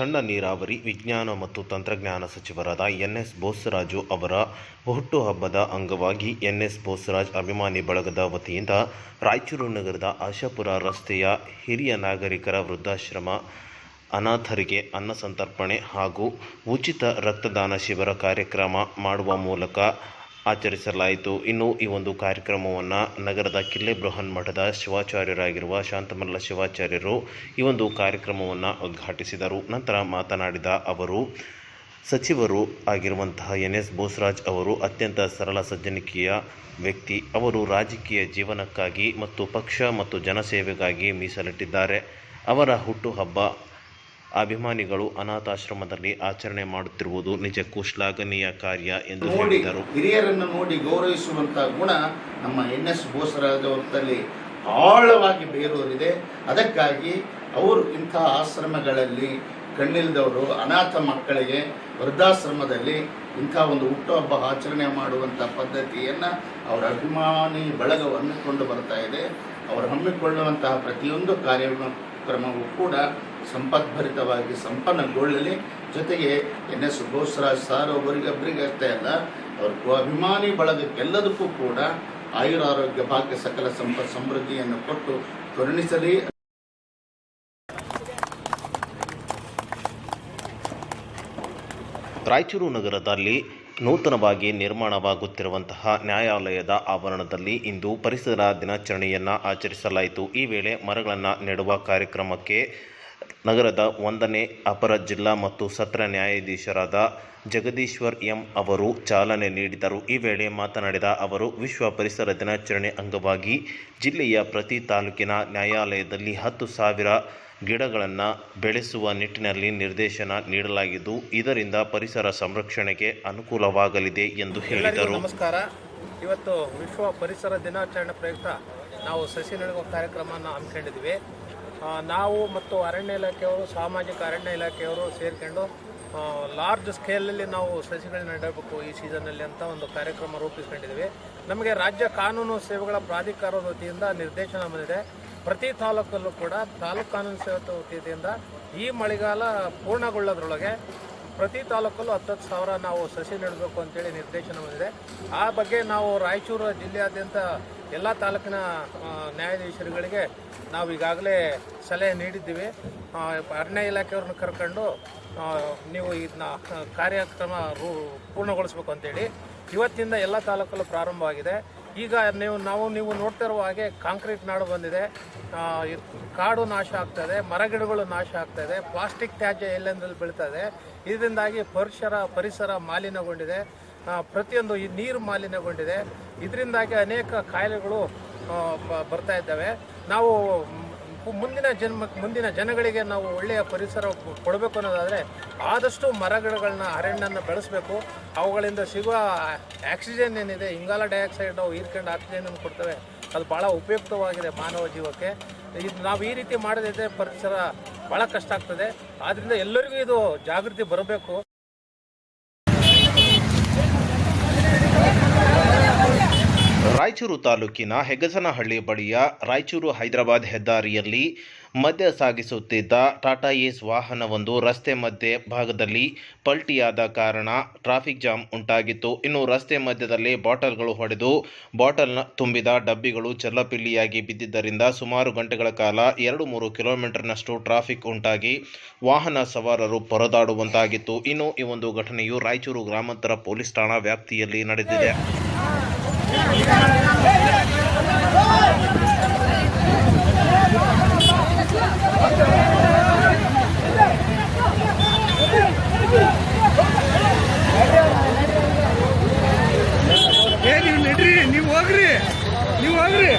ಸಣ್ಣ ನೀರಾವರಿ ವಿಜ್ಞಾನ ಮತ್ತು ತಂತ್ರಜ್ಞಾನ ಸಚಿವರಾದ ಎನ್ ಎಸ್ ಬೋಸರಾಜು ಅವರ ಹುಟ್ಟುಹಬ್ಬದ ಅಂಗವಾಗಿ ಎನ್ ಎಸ್ ಬೋಸರಾಜ್ ಅಭಿಮಾನಿ ಬಳಗದ ವತಿಯಿಂದ ರಾಯಚೂರು ನಗರದ ಆಶಾಪುರ ರಸ್ತೆಯ ಹಿರಿಯ ನಾಗರಿಕರ ವೃದ್ಧಾಶ್ರಮ ಅನಾಥರಿಗೆ ಅನ್ನ ಸಂತರ್ಪಣೆ ಹಾಗೂ ಉಚಿತ ರಕ್ತದಾನ ಶಿಬಿರ ಕಾರ್ಯಕ್ರಮ ಮಾಡುವ ಮೂಲಕ ಆಚರಿಸಲಾಯಿತು. ಇನ್ನು ಈ ಒಂದು ಕಾರ್ಯಕ್ರಮವನ್ನು ನಗರದ ಕಿಲ್ಲೆ ಬೃಹನ್ ಮಠದ ಶಿವಾಚಾರ್ಯರಾಗಿರುವ ಶಾಂತಮಲ್ಲ ಶಿವಾಚಾರ್ಯರು ಈ ಒಂದು ಕಾರ್ಯಕ್ರಮವನ್ನು ಉದ್ಘಾಟಿಸಿದರು. ನಂತರ ಮಾತನಾಡಿದ ಅವರು, ಸಚಿವರು ಆಗಿರುವಂತಹ ಎನ್ ಎಸ್ ಬೋಸ್ರಾಜ್ ಅವರು ಅತ್ಯಂತ ಸರಳ ಸಜ್ಜನಿಕೆಯ ವ್ಯಕ್ತಿ. ಅವರು ರಾಜಕೀಯ ಜೀವನಕ್ಕಾಗಿ ಮತ್ತು ಪಕ್ಷ ಮತ್ತು ಜನಸೇವೆಗಾಗಿ ಮೀಸಲಿಟ್ಟಿದ್ದಾರೆ. ಅವರ ಹುಟ್ಟುಹಬ್ಬ ಅಭಿಮಾನಿಗಳು ಅನಾಥಾಶ್ರಮದಲ್ಲಿ ಆಚರಣೆ ಮಾಡುತ್ತಿರುವುದು ನಿಜಕ್ಕೂ ಶ್ಲಾಘನೀಯ ಕಾರ್ಯ ಎಂದು ನೋಡಿ ಹೇಳಿದರು. ಹಿರಿಯರನ್ನು ನೋಡಿ ಗೌರವಿಸುವಂತಹ ಗುಣ ನಮ್ಮ ಎನ್ ಎಸ್ ಬೋಸರಾಜವರಲ್ಲಿ ಆಳವಾಗಿ ಬೇರೂರಿದೆ. ಅದಕ್ಕಾಗಿ ಅವರು ಇಂಥ ಆಶ್ರಮಗಳಲ್ಲಿ ಕಣ್ಣಿಲ್ದವರು ಅನಾಥ ಮಕ್ಕಳಿಗೆ ವೃದ್ಧಾಶ್ರಮದಲ್ಲಿ ಇಂಥ ಒಂದು ಹುಟ್ಟುಹಬ್ಬ ಆಚರಣೆ ಮಾಡುವಂಥ ಪದ್ಧತಿಯನ್ನು ಅವರ ಅಭಿಮಾನಿ ಬಳಗ ಹಮ್ಮಿಕೊಂಡು ಬರ್ತಾ ಇದೆ. ಅವರು ಹಮ್ಮಿಕೊಳ್ಳುವಂತಹ ಪ್ರತಿಯೊಂದು ಕಾರ್ಯಕ್ರಮವೂ ಕೂಡ ಸಂಪದ್ಭರಿತವಾಗಿ ಸಂಪನ್ನಗೊಳ್ಳಲಿ ಜೊತೆಗೆ ಎನ್ ಎಸ್ ಬೋಸರಾಜ್ ಸಾರ್ ಒಬ್ಬರಿಗೊಬ್ಬರಿಗೆ ಅಷ್ಟೇ ಅಲ್ಲ, ಅವ್ರ ಅಭಿಮಾನಿ ಬಳಗಕ್ಕೆಲ್ಲದಕ್ಕೂ ಕೂಡ ಆಯುರಾರೋಗ್ಯ ಭಾಗ್ಯ ಸಕಲ ಸಂಪ ಸಮೃದ್ಧಿಯನ್ನು ಕೊಟ್ಟು ಕರುಣಿಸಲಿ. ರಾಯಚೂರು ನಗರದಲ್ಲಿ ನೂತನವಾಗಿ ನಿರ್ಮಾಣವಾಗುತ್ತಿರುವಂತಹ ನ್ಯಾಯಾಲಯದ ಆವರಣದಲ್ಲಿ ಇಂದು ಪರಿಸರ ದಿನಾಚರಣೆಯನ್ನು ಆಚರಿಸಲಾಯಿತು. ಈ ವೇಳೆ ಮರಗಳನ್ನು ನೆಡುವ ಕಾರ್ಯಕ್ರಮಕ್ಕೆ ನಗರದ ಒಂದನೇ ಅಪರ ಜಿಲ್ಲಾ ಮತ್ತು ಸತ್ರ ನ್ಯಾಯಾಧೀಶರಾದ ಜಗದೀಶ್ವರ್ ಎಂ ಅವರು ಚಾಲನೆ ನೀಡಿದರು. ಈ ವೇಳೆ ಮಾತನಾಡಿದ ಅವರು ವಿಶ್ವ ಪರಿಸರ ದಿನಾಚರಣೆ ಅಂಗವಾಗಿ ಜಿಲ್ಲೆಯ ಪ್ರತಿ ತಾಲೂಕಿನ ನ್ಯಾಯಾಲಯದಲ್ಲಿ ಹತ್ತು ಸಾವಿರ ಗಿಡಗಳನ್ನು ಬೆಳೆಸುವ ನಿಟ್ಟಿನಲ್ಲಿ ನಿರ್ದೇಶನ ನೀಡಲಾಗಿದ್ದು ಇದರಿಂದ ಪರಿಸರ ಸಂರಕ್ಷಣೆಗೆ ಅನುಕೂಲವಾಗಲಿದೆ ಎಂದು ಹೇಳಿದರು. ನಮಸ್ಕಾರ. ಇವತ್ತು ವಿಶ್ವ ಪರಿಸರ ದಿನಾಚರಣೆ ಪ್ರಯುಕ್ತ ನಾವು ಸಸಿ ನೆಡುವ ಕಾರ್ಯಕ್ರಮವನ್ನು ಹಮ್ಮಿಕೊಂಡಿದ್ವಿ ನಾವು ಮತ್ತು ಅರಣ್ಯ ಇಲಾಖೆಯವರು, ಸಾಮಾಜಿಕ ಅರಣ್ಯ ಇಲಾಖೆಯವರು ಸೇರಿಕೊಂಡು ಲಾರ್ಜ್ ಸ್ಕೇಲಲ್ಲಿ ನಾವು ಸಸಿಗಳನ್ನ ನೆಡಬೇಕು ಈ ಸೀಸನಲ್ಲಿ ಅಂತ ಒಂದು ಕಾರ್ಯಕ್ರಮ ರೂಪಿಸ್ಕೊಂಡಿದ್ದೀವಿ. ನಮಗೆ ರಾಜ್ಯ ಕಾನೂನು ಸೇವೆಗಳ ಪ್ರಾಧಿಕಾರದ ವತಿಯಿಂದ ನಿರ್ದೇಶನ ಬಂದಿದೆ. ಪ್ರತಿ ತಾಲೂಕಲ್ಲೂ ಕೂಡ ತಾಲೂಕು ಕಾನೂನು ಸೇವೆ ವತಿಯಿಂದ ಈ ಮಳೆಗಾಲ ಪೂರ್ಣಗೊಳ್ಳೋದ್ರೊಳಗೆ ಪ್ರತಿ ತಾಲೂಕಲ್ಲೂ ಹತ್ತತ್ತು ಸಾವಿರ ನಾವು ಸಸಿ ನೆಡಬೇಕು ಅಂತೇಳಿ ನಿರ್ದೇಶನ ಬಂದಿದೆ. ಆ ಬಗ್ಗೆ ನಾವು ರಾಯಚೂರು ಜಿಲ್ಲೆಯಾದ್ಯಂತ ಎಲ್ಲ ತಾಲೂಕಿನ ನ್ಯಾಯಾಧೀಶರುಗಳಿಗೆ ನಾವು ಈಗಾಗಲೇ ಸಲಹೆ ನೀಡಿದ್ದೀವಿ. ಅರಣ್ಯ ಇಲಾಖೆಯವ್ರನ್ನ ಕರ್ಕೊಂಡು ನೀವು ಇದನ್ನ ಕಾರ್ಯಕ್ರಮ ರೂ, ಪೂರ್ಣಗೊಳಿಸ್ಬೇಕು ಅಂತೇಳಿ. ಇವತ್ತಿಂದ ಎಲ್ಲ ತಾಲೂಕಲ್ಲೂ ಪ್ರಾರಂಭವಾಗಿದೆ. ಈಗ ನೀವು, ನಾವು, ನೀವು ನೋಡ್ತಾ ಇರುವ ಹಾಗೆ ಕಾಂಕ್ರೀಟ್ ನಾಡು ಬಂದಿದೆ. ಕಾಡು ನಾಶ ಆಗ್ತದೆ ಮರಗಿಡಗಳು ನಾಶ ಆಗ್ತದೆ ಪ್ಲಾಸ್ಟಿಕ್ ತ್ಯಾಜ್ಯ ಎಲ್ಲೆಂದ್ರಲ್ಲಿ ಬೀಳ್ತದೆ ಇದರಿಂದಾಗಿ ಪರಿಸರ ಪರಿಸರ ಮಾಲಿನ್ಯಗೊಂಡಿದೆ. ಪ್ರತಿಯೊಂದು ಈ ನೀರು ಮಾಲಿನ್ಯಗೊಂಡಿದೆ. ಇದರಿಂದಾಗಿ ಅನೇಕ ಕಾಯಿಲೆಗಳು ಬರ್ತಾ ಇದ್ದಾವೆ. ನಾವು ಮುಂದಿನ ಜನ್ಮ, ಮುಂದಿನ ಜನಗಳಿಗೆ ನಾವು ಒಳ್ಳೆಯ ಪರಿಸರ ಕೊಡಬೇಕು ಅನ್ನೋದಾದರೆ ಆದಷ್ಟು ಮರಗಿಡಗಳನ್ನ ಅರಣ್ಯನ ಬೆಳೆಸಬೇಕು. ಅವುಗಳಿಂದ ಸಿಗುವ ಆಕ್ಸಿಜನ್ ಏನಿದೆ, ಇಂಗಾಲ ಡೈಆಕ್ಸೈಡ್ ನಾವು ಹೀರ್ಕೊಂಡು ಆಕ್ಸಿಜನ್ ಕೊಡ್ತವೆ. ಅದು ಭಾಳ ಉಪಯುಕ್ತವಾಗಿದೆ ಮಾನವ ಜೀವಕ್ಕೆ. ಇದು ನಾವು ಈ ರೀತಿ ಮಾಡದಿದ್ದರೆ ಪರಿಸರ ಭಾಳ ಕಷ್ಟ ಆಗ್ತದೆ. ಆದ್ದರಿಂದ ಎಲ್ಲರಿಗೂ ಇದು ಜಾಗೃತಿ ಬರಬೇಕು. ರಾಯಚೂರು ತಾಲೂಕಿನ ಹೆಗಸನಹಳ್ಳಿ ಬಳಿಯ ರಾಯಚೂರು ಹೈದರಾಬಾದ್ ಹೆದ್ದಾರಿಯಲ್ಲಿ ಮದ್ಯ ಸಾಗಿಸುತ್ತಿದ್ದ ಟಾಟಾ ಏಸ್ ವಾಹನವೊಂದು ರಸ್ತೆ ಮಧ್ಯೆ ಭಾಗದಲ್ಲಿ ಪಲ್ಟಿಯಾದ ಕಾರಣ ಟ್ರಾಫಿಕ್ ಜಾಮ್ ಉಂಟಾಗಿತ್ತು ಇನ್ನು ರಸ್ತೆ ಮಧ್ಯದಲ್ಲಿ ಬಾಟಲ್ಗಳು ಹೊಡೆದು ಬಾಟಲ್ನ ತುಂಬಿದ ಡಬ್ಬಿಗಳು ಚೆಲ್ಲಪಿಲ್ಲಿಯಾಗಿ ಬಿದ್ದಿದ್ದರಿಂದ ಸುಮಾರು ಗಂಟೆಗಳ ಕಾಲ ಎರಡು ಮೂರು ಕಿಲೋಮೀಟರ್ನಷ್ಟು ಟ್ರಾಫಿಕ್ ಉಂಟಾಗಿ ವಾಹನ ಸವಾರರು ಪರದಾಡುವಂತಾಗಿತ್ತು ಇನ್ನು ಈ ಒಂದು ಘಟನೆಯು ರಾಯಚೂರು ಗ್ರಾಮಾಂತರ ಪೊಲೀಸ್ ಠಾಣಾ ವ್ಯಾಪ್ತಿಯಲ್ಲಿ ನಡೆದಿದೆ ಏನ್ ನೀವು ನಡ್ರಿ ನೀವು ಹೋಗ್ರಿ ನೀವು ಹೋಗ್ರಿ.